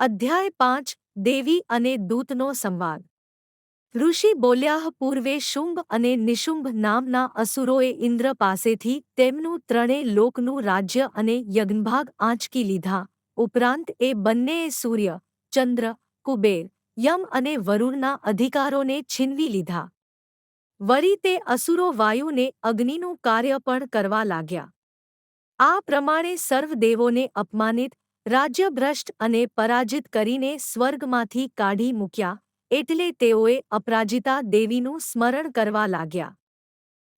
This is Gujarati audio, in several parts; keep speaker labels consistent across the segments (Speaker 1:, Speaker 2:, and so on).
Speaker 1: અધ્યાય પાંચ, દેવી અને દૂતનો સંવાદ. ઋષિ બોલ્યા પૂર્વે શુંભ અને નિશુંભ નામના અસુરોએ ઇન્દ્ર પાસેથી તેમનું ત્રણેય લોકનું રાજ્ય અને યજ્ઞભાગ આંચકી લીધા. ઉપરાંત એ બંનેએ સૂર્ય, ચંદ્ર, કુબેર, યમ અને વરુણના અધિકારોને છીનવી લીધા. વરી તે અસુરો વાયુને અગ્નિનું કાર્ય પણ કરવા લાગ્યા. આ પ્રમાણે સર્વ દેવોને અપમાનિત રાજ્યભ્રષ્ટ અને પરાજિત કરીને સ્વર્ગમાંથી કાઢી મૂક્યા એટલે તેઓએ અપરાજિતા દેવીનું સ્મરણ કરવા લાગ્યા.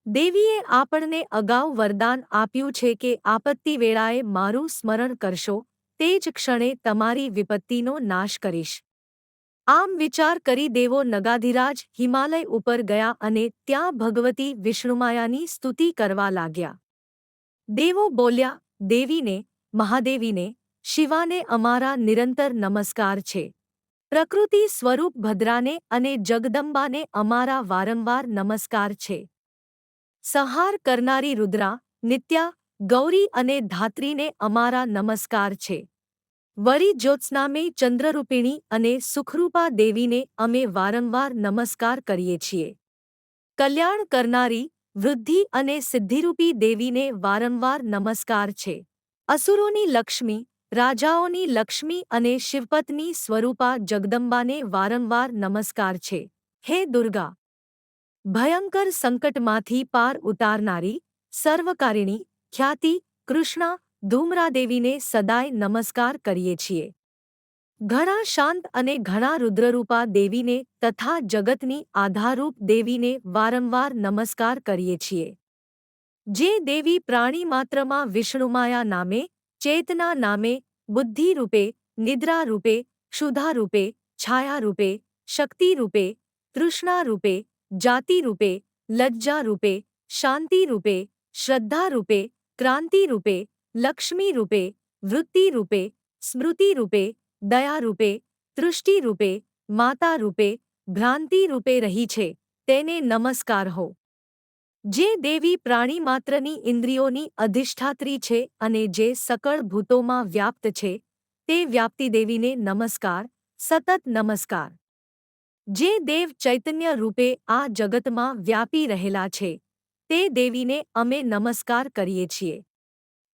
Speaker 1: દેવીએ આપણને અગાઉ વરદાન આપ્યું છે કે આપત્તિ વેળાએ મારું સ્મરણ કરશો, તે જ ક્ષણે તમારી વિપત્તિનો નાશ કરીશ. આમ વિચાર કરી દેવો નગાધિરાજ હિમાલય ઉપર ગયા અને ત્યાં ભગવતી વિષ્ણુમાયાની સ્તુતિ કરવા લાગ્યા. દેવો બોલ્યા, દેવીને, મહાદેવીને શિવાને અમારા નિરંતર નમસ્કાર છે. પ્રકૃતિ સ્વરૂપ ભદ્રાને અને જગદંબાને અમારા વારંવાર નમસ્કાર છે. સંહાર કરનારી રુદ્રા, નિત્યા, ગૌરી અને ધાત્રીને અમારા નમસ્કાર છે. વરી જ્યોત્સનામે ચંદ્રરૂપિણી અને સુખરૂપા દેવીને અમે વારંવાર નમસ્કાર કરીએ છીએ. કલ્યાણ કરનારી, વૃદ્ધિ અને સિદ્ધિરૂપી દેવીને વારંવાર નમસ્કાર છે. અસુરોની લક્ષ્મી રાજાઓની લક્ષ્મી અને શિવપત્ની સ્વરૂપા જગદંબાને વારંવાર નમસ્કાર છે. હે દુર્ગા! ભયંકર સંકટમાંથી પાર ઉતારનારી સર્વકારિણી ખ્યાતિ કૃષ્ણા ધૂમરાદેવીને સદાય નમસ્કાર કરીએ છીએ. ઘણા શાંત અને ઘણા રુદ્રરૂપા દેવીને તથા જગતની આધારરૂપ દેવીને વારંવાર નમસ્કાર કરીએ છીએ. જે દેવી પ્રાણી માત્રમાં વિષ્ણુમાયા નામે ચેતના નામે, બુદ્ધિ રૂપે, નિદ્રા રૂપે, ક્ષુધા રૂપે, છાયા રૂપે, શક્તિ રૂપે, તૃષ્ણા રૂપે, જાતિ રૂપે, લજ્જા રૂપે, શાંતિ રૂપે, શ્રદ્ધા રૂપે, ક્રાંતિ રૂપે, લક્ષ્મી રૂપે, વૃત્તિ રૂપે, સ્મૃતિ રૂપે, દયા રૂપે, તૃષ્ટિ રૂપે, માતા રૂપે, ભ્રાંતિ રૂપે રહી છે. તેને નમસ્કાર હો. જે દેવી પ્રાણીમાત્રની ઇન્દ્રિયોની અધિષ્ઠાત્રી છે અને જે સકળ ભૂતોમાં વ્યાપ્ત છે, તે વ્યાપ્તિદેવીને નમસ્કાર, સતત નમસ્કાર. જે દેવ ચૈતન્ય રૂપે આ જગતમાં વ્યાપી રહેલા છે, તે દેવીને અમે નમસ્કાર કરીએ છીએ.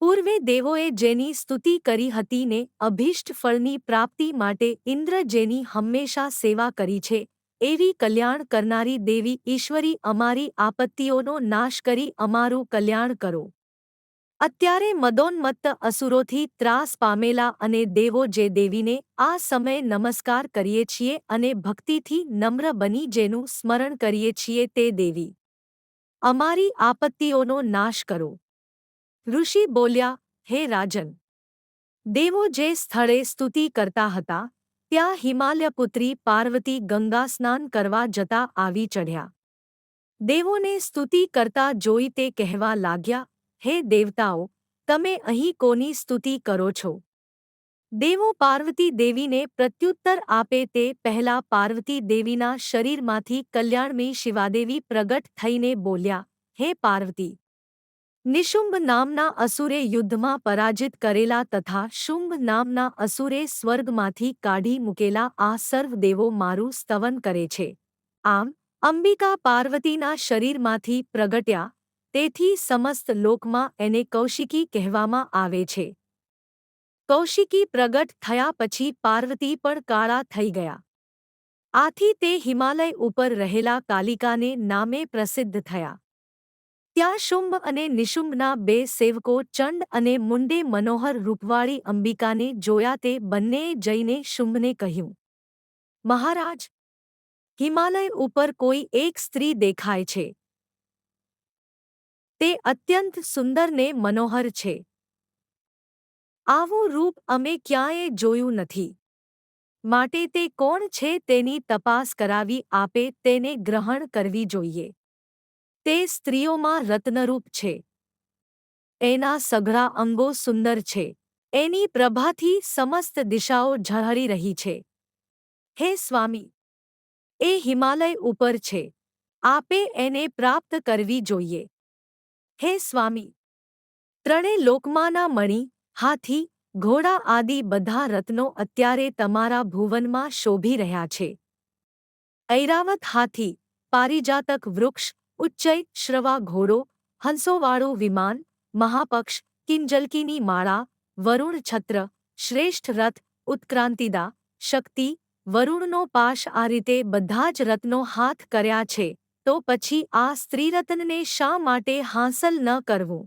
Speaker 1: પૂર્વે દેવોએ જેની સ્તુતિ કરી હતી ને અભિષ્ટ ફળની પ્રાપ્તિ માટે ઇન્દ્ર જેની હંમેશા સેવા કરી છે એવી કલ્યાણ કરનારી દેવી ઈશ્વરી અમારી આપત્તિઓનો નાશ કરી અમારું કલ્યાણ કરો. અત્યારે મદોન્મત્ત અસુરોથી ત્રાસ પામેલા અને દેવો જે દેવીને આ સમયે નમસ્કાર કરીએ છીએ અને ભક્તિથી નમ્ર બની જેનું સ્મરણ કરીએ છીએ તે દેવી. અમારી આપત્તિઓનો નાશ કરો. ઋષિ બોલ્યા, હે રાજન, દેવો જે સ્થળે સ્તુતિ કરતા હતા ત્યાં હિમાલયપુત્રી પાર્વતી ગંગા સ્નાન કરવા જતા આવી ચઢ્યા. દેવોને સ્તુતિ કરતા જોઈ તે કહેવા લાગ્યા, હે દેવતાઓ, તમે અહીં કોની સ્તુતિ કરો છો? દેવો પાર્વતી દેવીને પ્રત્યુત્તર આપે તે પહેલા પાર્વતી દેવીના શરીરમાંથી કલ્યાણમી શિવાદેવી પ્રગટ થઈને બોલ્યા, હે પાર્વતી નિશુંભ નામના અસુરે યુદ્ધમાં પરાજિત કરેલા તથા શુંભ નામના અસુરે સ્વર્ગમાંથી કાઢી મૂકેલા આ સર્વદેવો મારું સ્તવન કરે છે. આમ, અંબિકા પાર્વતીના શરીરમાંથી પ્રગટ્યા, તેથી સમસ્ત લોકમાં એને કૌશિકી કહેવામાં આવે છે. કૌશિકી પ્રગટ થયા પછી પાર્વતી પણ કાળા થઈ ગયા. આથી તે હિમાલય ઉપર રહેલા કાલિકાને નામે પ્રસિદ્ધ થયા. ત્યાં શુંભ અને નિશુંભના બે સેવકો ચંડ અને મુંડે મનોહર રૂપવાળી અંબિકાને જોયા તે બંનેએ જઈને શુંભને કહ્યું, મહારાજ, હિમાલય ઉપર કોઈ એક સ્ત્રી દેખાય છે. તે અત્યંત સુંદર ને મનોહર છે. આવું રૂપ અમે ક્યાંય જોયું નથી. માટે તે કોણ છે તેની તપાસ કરાવી આપે તેને ગ્રહણ કરવી જોઈએ. તે સ્ત્રીઓમાં રત્નરૂપ છે. એના સઘળા અંગો સુંદર છે. એની પ્રભાથી સમસ્ત દિશાઓ ઝળહળી રહી છે. હે સ્વામી! એ હિમાલય ઉપર છે. આપે એને પ્રાપ્ત કરવી જોઈએ. હે સ્વામી! ત્રણે લોકમાના મણી, હાથી, ઘોડા આદિ બધા રત્નો અત્યારે તમારા ભુવનમાં શોભી રહ્યા છે. ઐરાવત હાથી, પારિજાતક વૃક્ષ ઉચ્ચય શ્રવા ઘોડો, હંસોવાળું વિમાન, મહાપક્ષ, કિંજલકીની માળા, વરુણ છત્ર, શ્રેષ્ઠ રથ, ઉત્ક્રાંતિદા, શક્તિ, વરુણનો પાશ આ રીતે બધા જ રત્નો હાથ કર્યા છે, તો પછી આ સ્ત્રીરત્નને શા માટે હાંસલ ન કરવું?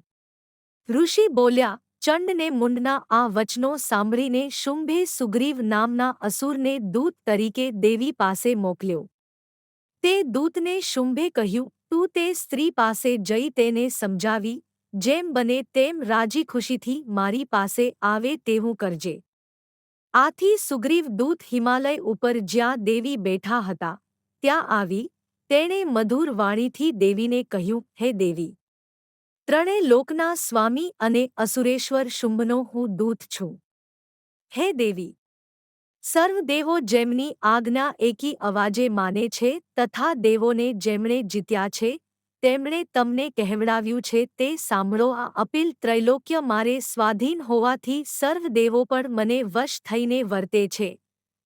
Speaker 1: ઋષિ બોલ્યા, ચંડને મુંડના આ વચનો સાંભળીને શુંભે સુગ્રીવ નામના અસુરને દૂત તરીકે દેવી પાસે મોકલ્યો. તે દૂતને શુંભે કહ્યું, તું તે સ્ત્રી પાસે જઈ તેને સમજાવી, જેમ બને તેમ રાજી ખુશીથી મારી પાસે આવે તેવું કરજે. આથી સુગ્રીવ દૂત હિમાલય ઉપર જ્યાં દેવી બેઠા હતા, ત્યાં આવી, તેણે મધુર વાણીથી દેવીને કહ્યું, હે દેવી, ત્રણે લોકના સ્વામી અને અસુરેશ્વર શુંભનો હું દૂત છું. હે દેવી સર્વ દેવો જેમની આજ્ઞા એકી અવાજે માને છે, તથા દેવોને જેમણે જીત્યા છે, તેમણે તમને કહેવડાવ્યું છે, તે સાંભળો, આ અપીલ ત્રૈલોક્ય મારે સ્વાધીન હોવાથી સર્વ દેવો પણ મને વશ થઈને વર્તે છે.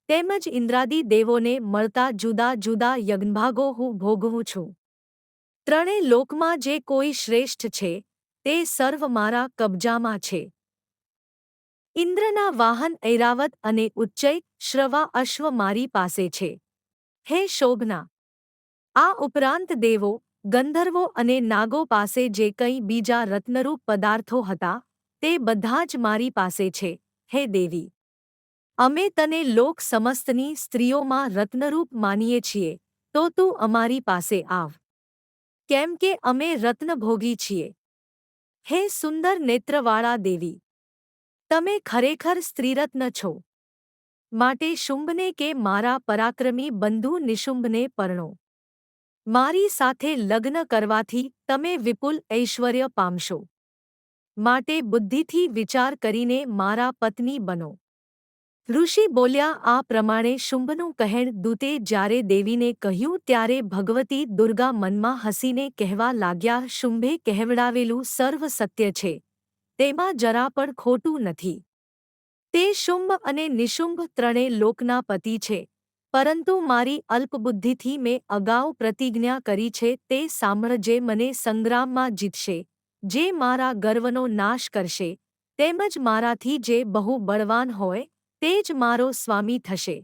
Speaker 1: તેમજ ઇન્દ્રાદી દેવોને મળતા જુદા જુદા યજ્ઞભાગો હું ભોગવું છું. ત્રણે લોકમાં જે કોઈ શ્રેષ્ઠ છે, તે સર્વ મારા કબજામાં છે. ઇન્દ્રના વાહન ઐરાવત અને ઉચ્ચય શ્રવા અશ્વ મારી પાસે છે. હે શોભના! આ ઉપરાંત દેવો, ગંધર્વો અને નાગો પાસે જે કંઈ બીજા રત્નરૂપ પદાર્થો હતા, તે બધા જ મારી પાસે છે, હે દેવી. અમે તને લોક સમસ્તની સ્ત્રીઓમાં રત્નરૂપ માનીએ છીએ, તો તું અમારી પાસે આવ. કેમ કે અમે રત્નભોગી છીએ. હે સુંદર નેત્રવાળા દેવી! તમે ખરેખર સ્ત્રીરત્ન છો. માટે શુંભને કે મારા પરાક્રમી બંધુ નિશુંભને પરણો. મારી સાથે લગ્ન કરવાથી તમે વિપુલ ઐશ્વર્ય પામશો. માટે બુદ્ધિથી વિચાર કરીને મારા પત્ની બનો. ઋષિ બોલ્યા, આ પ્રમાણે શુંભનું કહેણ દૂતે જ્યારે દેવીને કહ્યું ત્યારે ભગવતી દુર્ગા મનમાં હસીને કહેવા લાગ્યા, શુંભે કહેવડાવેલું સર્વ સત્ય છે. તેમાં જરા પણ ખોટું નથી. તે શુંભ અને નિશુંભ ત્રણે લોકના પતિ છે, પરંતુ મારી અલ્પબુદ્ધિથી મેં અગાઉ પ્રતિજ્ઞા કરી છે તે સાંભળજે મને સંગ્રામમાં જીતશે, જે મારા ગર્વનો નાશ કરશે, તેમજ મારાથી જે બહુ બળવાન હોય, તે જ મારો સ્વામી થશે.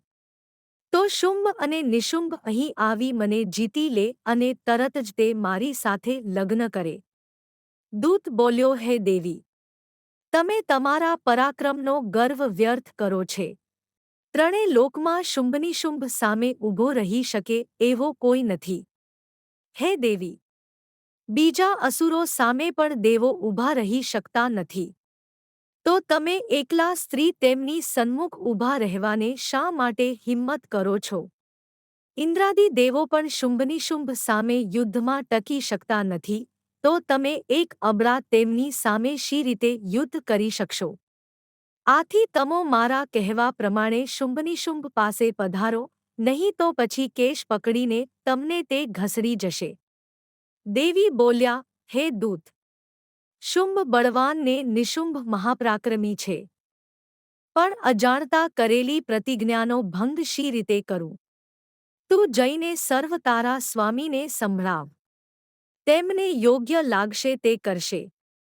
Speaker 1: તો શુંભ અને નિશુંભ અહીં આવી મને જીતી લે અને તરત જ તે મારી સાથે લગ્ન કરે. દૂત બોલ્યો, હે દેવી તમે તમારા પરાક્રમનો ગર્વ વ્યર્થ કરો છે. ત્રણે લોકમાં શુંભનિશુંભ સામે ઊભો રહી શકે એવો કોઈ નથી. હે દેવી! બીજા અસુરો સામે પણ દેવો ઊભા રહી શકતા નથી. તો તમે એકલા સ્ત્રી તેમની સન્મુખ ઊભા રહેવાને શા માટે હિંમત કરો છો? ઇન્દ્રાદી દેવો પણ શુંભનિશુંભ સામે યુદ્ધમાં ટકી શકતા નથી. તો તમે એક અબળા તેમની સામે શી રીતે યુદ્ધ કરી શકશો? આથી તમો મારા કહેવા પ્રમાણે શુંભનિશુંભ પાસે પધારો, નહીં તો પછી કેશ પકડીને તમને તે ઘસડી જશે. દેવી બોલ્યા, હે દૂત! શુંભ બળવાન ને નિશુંભ મહાપ્રાક્રમી છે. પણ અજાણતા કરેલી પ્રતિજ્ઞાનો ભંગ શી રીતે કરું? તું જઈને સર્વ તારા સ્વામીને સંભળાવ. તેમને યોગ્ય લાગશે તે કરશે.